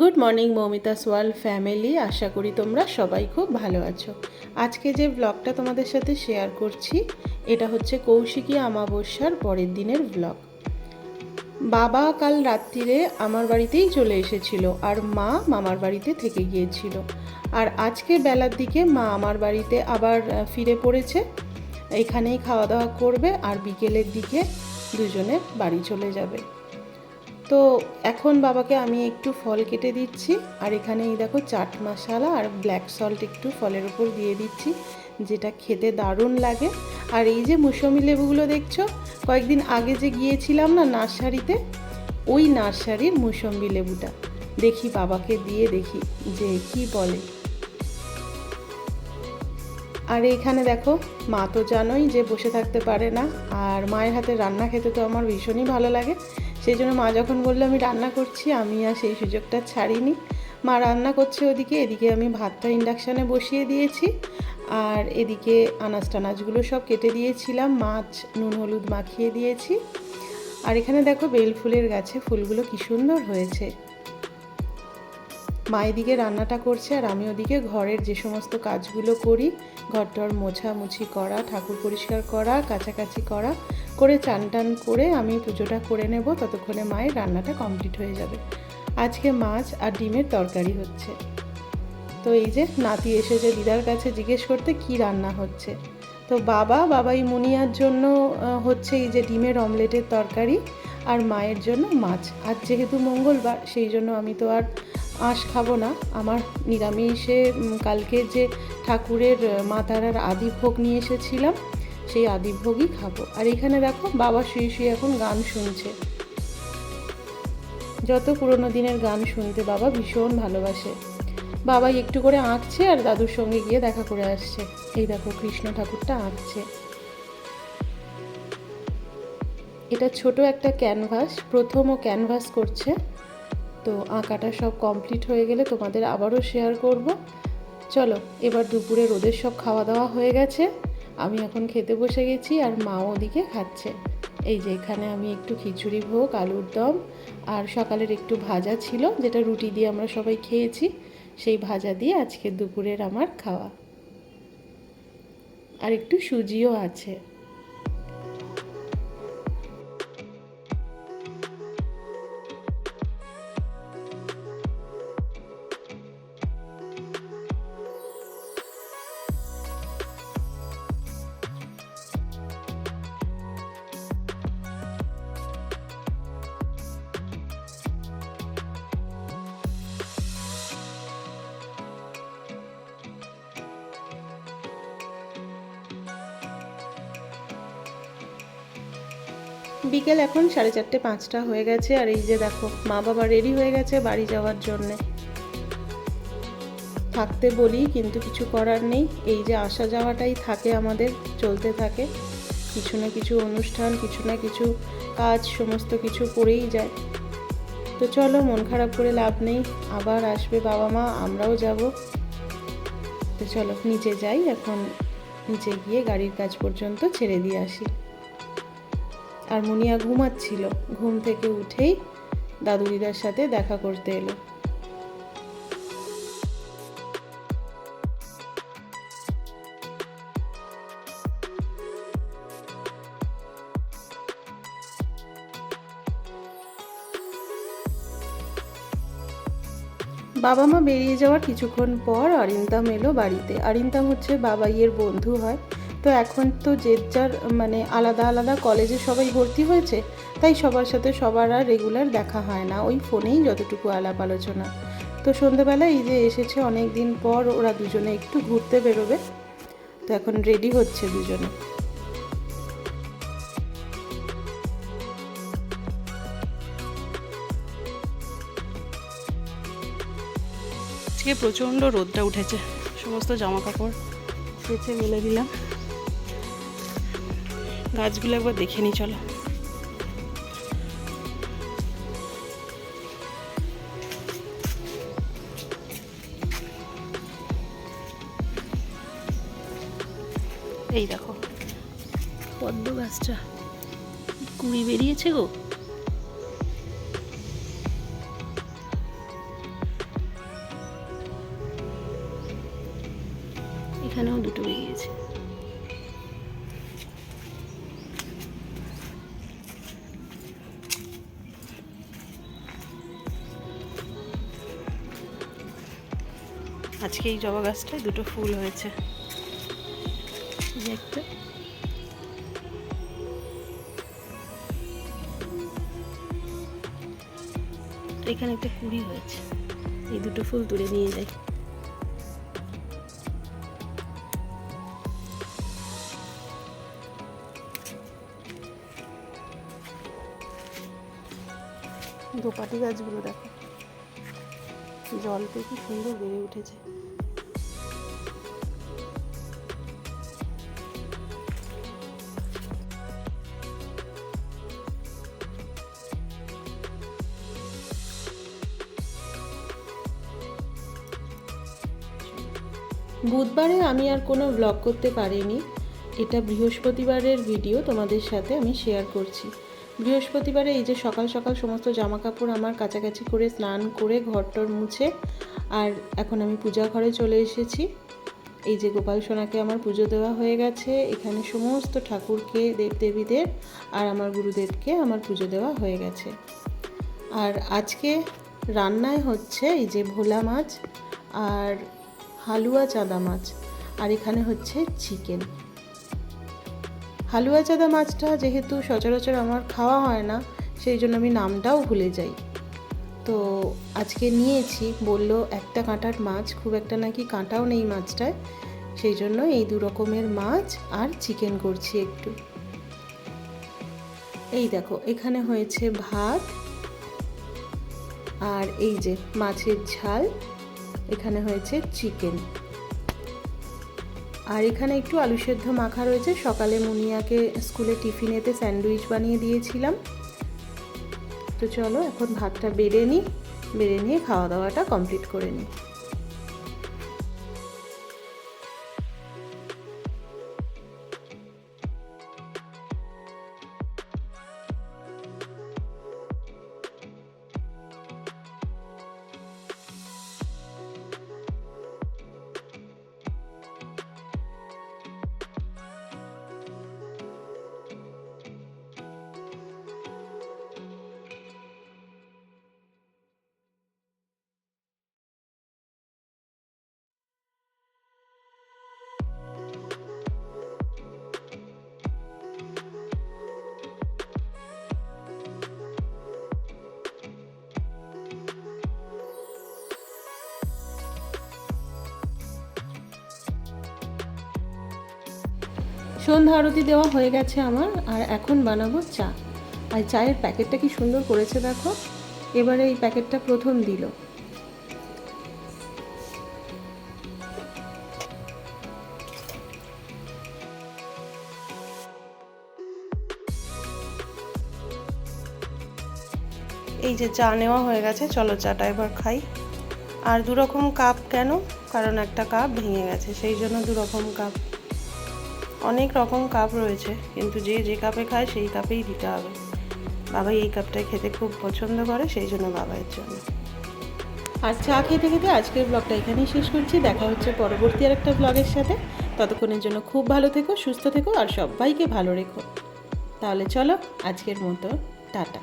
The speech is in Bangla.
Good morning Moumita's world family আশা করি তোমরা সবাই খুব ভালো আছো। আজকে যে ব্লগটা তোমাদের সাথে শেয়ার করছি, এটা হচ্ছে কৌশিকী আমাবস্যার পরের দিনের ব্লগ বাবা কাল রাত্রিরে আমার বাড়িতেই চলে এসেছিল আর মা মামার বাড়িতে থেকে গিয়েছিল। আর আজকে বেলার দিকে মা আমার বাড়িতে আবার ফিরে পড়েছে। এখানেই খাওয়া দাওয়া করবে আর বিকেলের দিকে দুজনে বাড়ি চলে যাবে। তো এখন বাবাকে আমি একটু ফল কেটে দিচ্ছি। আর এখানে এই দেখো চাট মশালা আর ব্ল্যাক সল্ট একটু ফলের উপর দিয়ে দিচ্ছি, যেটা খেতে দারুণ লাগে। আর এই যে মুসম্বি লেবুগুলো দেখছ, কয়েকদিন আগে যে গিয়েছিলাম না নার্সারিতে, ওই নার্সারির মুসম্বি লেবুটা। দেখি বাবাকে দিয়ে দেখি যে কি বলে। আর এখানে দেখো, মা তো জানোই যে বসে থাকতে পারে না, আর মায়ের হাতে রান্না খেতে তো আমার ভীষণই ভালো লাগে। সেই জন্য মা যখন বলল, আমি রান্না করছি, আমি আর সেই সুযোগটা ছাড়িনি। মা রান্না করছে ওদিকে, এদিকে আমি ভাতটা ইন্ডাকশানে বসিয়ে দিয়েছি, আর এদিকে আনাজ টানাজগুলো সব কেটে দিয়েছিলাম, মাছ, নুন, হলুদ মাখিয়ে দিয়েছি। আর এখানে দেখো বেল ফুলের গাছে ফুলগুলো কি সুন্দর হয়েছে। মা এদিকে রান্নাটা করছে, আর আমি ওদিকে ঘরের যে সমস্ত কাজগুলো করি, ঘরটর মোছামুছি করা, ঠাকুর পরিষ্কার করা, কাছাকাছি করা করে চান টান করে আমি পুজোটা করে নেব ততক্ষণে মায়ের রান্নাটা কমপ্লিট হয়ে যাবে। আজকে মাছ আর ডিমের তরকারি হচ্ছে। তো এই যে নাতি এসেছে দিদার কাছে জিজ্ঞেস করতে কি রান্না হচ্ছে? তো বাবা বাবাই মুনিয়ার জন্য হচ্ছে এই যে ডিমের অমলেটের তরকারি আর মায়ের জন্য মাছ। আজ যেহেতু মঙ্গলবার সেই জন্য আমি তো আর আঁশ খাব না। আমার নিরামিষে কালকে যে ঠাকুরের আহ, মা আদি ভোগ নিয়ে এসেছিলাম সেই আদি ভোগই খাব। আর এখানে দেখো, বাবা শুয়ে শুয়ে এখন গান শুনছে। যত পুরোনো দিনের গান শুনতে বাবা ভীষণ ভালোবাসে। বাবাই একটু করে আঁকছে আর দাদুর সঙ্গে গিয়ে দেখা করে আসছে। এই দেখো, কৃষ্ণ ঠাকুরটা আঁকছে। এটা ছোট একটা ক্যানভাস প্রথম ও ক্যানভাস করছে। তো আঁকাটা সব কমপ্লিট হয়ে গেলে তোমাদের আবারও শেয়ার করব। চলো, এবার দুপুরে রোদের সব খাওয়া দাওয়া হয়ে গেছে। আমি এখন খেতে বসে গেছি আর মাও ওদিকে খাচ্ছে। এই যে এখানে আমি একটু খিচুড়ি ভোগ, আলুর দম আর সকালের একটু ভাজা ছিল, যেটা রুটি দিয়ে আমরা সবাই খেয়েছি। সেই ভাজা দিয়ে আজকে দুপুরের আমার খাওয়া। আর একটু সুজিও আছে। বিকেল এখন সাড়ে চারটে পাঁচটা হয়ে গেছে, আর এই যে দেখো, মা বাবা রেডি হয়ে গেছে বাড়ি যাওয়ার জন্যে। থাকতে বলি, কিন্তু কিছু করার নেই। এই যে আসা যাওয়াটাই থাকে আমাদের, চলতে থাকে। কিছু না কিছু অনুষ্ঠান, কিছু না কিছু কাজ, সমস্ত কিছু করেই যায়। তো চলো, মন খারাপ করে লাভ নেই। আবার আসবে বাবা মা, আমরাও যাব। তো চলো, নিচে যাই, এখন নিচে গিয়ে গাড়ির কাজ পর্যন্ত ছেড়ে দিয়ে আসি। আর মুনিয়া ঘুমাচ্ছিল। ঘুম থেকে উঠেই দাদু দিদার সাথে দেখা করতে এলো। বাবা মা বেরিয়ে যাওয়ার কিছুক্ষণ পর অরিন্দাম এলো বাড়িতে। অরিন্দাম হচ্ছে বাবাইয়ের বন্ধু হয়। তো এখন তো যে যার মানে আলাদা আলাদা কলেজে সবাই ভর্তি হয়েছে, তাই সবার সাথে সবার আর রেগুলার দেখা হয় না, ওই ফোনেই যতটুকু আলাপ আলোচনা। তো সন্ধেবেলা এই যে এসেছে অনেক দিন পর ওরা দুজনে একটু ঘুরতে বেরোবে, তো এখন রেডি হচ্ছে দুজনে। আজকে প্রচণ্ড রোদটা উঠেছে, সমস্ত জামা কাপড় কেচে মেলে দিলাম। গাছগুলো একবার দেখে নিই, চলো। এই দেখো। পদ্ম গাছটা। কুড়ি বেরিয়েছে গো। এখানেও দুটো বেরিয়েছে। আজকে এই জবা গাছটায় দুটো ফুল হয়েছে। একটা। এখানে একটা কুড়ি হয়েছে। এই দুটো ফুল তুলে নিয়ে যাই। দোপাটি গাছগুলো দেখো। জল পেয়ে কি সুন্দর বেড়ে উঠেছে। বুধবারে আমি আর কোনো ব্লগ করতে পারিনি। এটা বৃহস্পতিবারের ভিডিও তোমাদের সাথে আমি শেয়ার করছি। বৃহস্পতিবারে এই যে সকাল সকাল সমস্ত জামা কাপড় আমার কাছাকাছি করে স্নান করে ঘরটর মুছে আর এখন আমি পূজা ঘরে চলে এসেছি। এই যে গোপাল সোনাকে আমার পুজো দেওয়া হয়ে গেছে, এখানে সমস্ত ঠাকুরকে, দেবদেবীদের আর আমার গুরুদেবকে আমার পুজো দেওয়া হয়ে গেছে। আর আজকে রান্নায় হচ্ছে এই যে ভোলা মাছ আর হালুয়া চাদা মাছ, আর এখানে হচ্ছে চিকেন। হালুয়া চাদা মাছটা যেহেতু সচরাচর আমার খাওয়া হয় না, সেই জন্য আমি নামটাও ভুলে যাই। তো আজকে নিয়েছি, বলল একটা কাঁটার মাছ, খুব একটা নাকি কাঁটাও নেই মাছটায়, সেই জন্য এই দু রকমের মাছ আর চিকেন করছি একটু। এই দেখো, এখানে হয়েছে ভাত, আর এই যে মাছের ঝাল এখানে হয়েছে চিকেন। আর এখানে একটু আলু সেদ্ধ মাখা রয়েছে। সকালে মুনিয়াকে স্কুলে টিফিনেতে স্যান্ডউইচ বানিয়ে দিয়েছিলাম। তো চলো এখন ভাতটা বেড়ে নিই। বেড়ে নিয়ে খাওয়া দাওয়াটা কমপ্লিট করে নিই। সন্ধ্যা আরতি দেওয়া হয়ে গেছে আমার, আর এখন বানাবো চা। আর চায়ের প্যাকেটটা কি সুন্দর করেছে দেখো। এবারে এই প্যাকেটটা প্রথম দিল। এই যে চা নেওয়া হয়ে গেছে, চলো চাটা এবার খাই। আর দু রকম কাপ কেন? কারণ একটা কাপ ভেঙে গেছে, সেই জন্য দু রকম কাপ। অনেক রকম কাপ রয়েছে, কিন্তু যে যে কাপে খায় সেই কাপেই দিতে হবে। বাবা এই কাপটাই খেতে খুব পছন্দ করে, সেই জন্য বাবাইয়ের জন্য। আর চা খেতে খেতে আজকের ব্লগটা এখানেই শেষ করছি। দেখা হচ্ছে পরবর্তী আর একটা ব্লগের সাথে। ততক্ষণের জন্য খুব ভালো থেকো, সুস্থ থেকো, আর সবাইকে ভালো রেখো। তাহলে চলো, আজকের মতো, টাটা।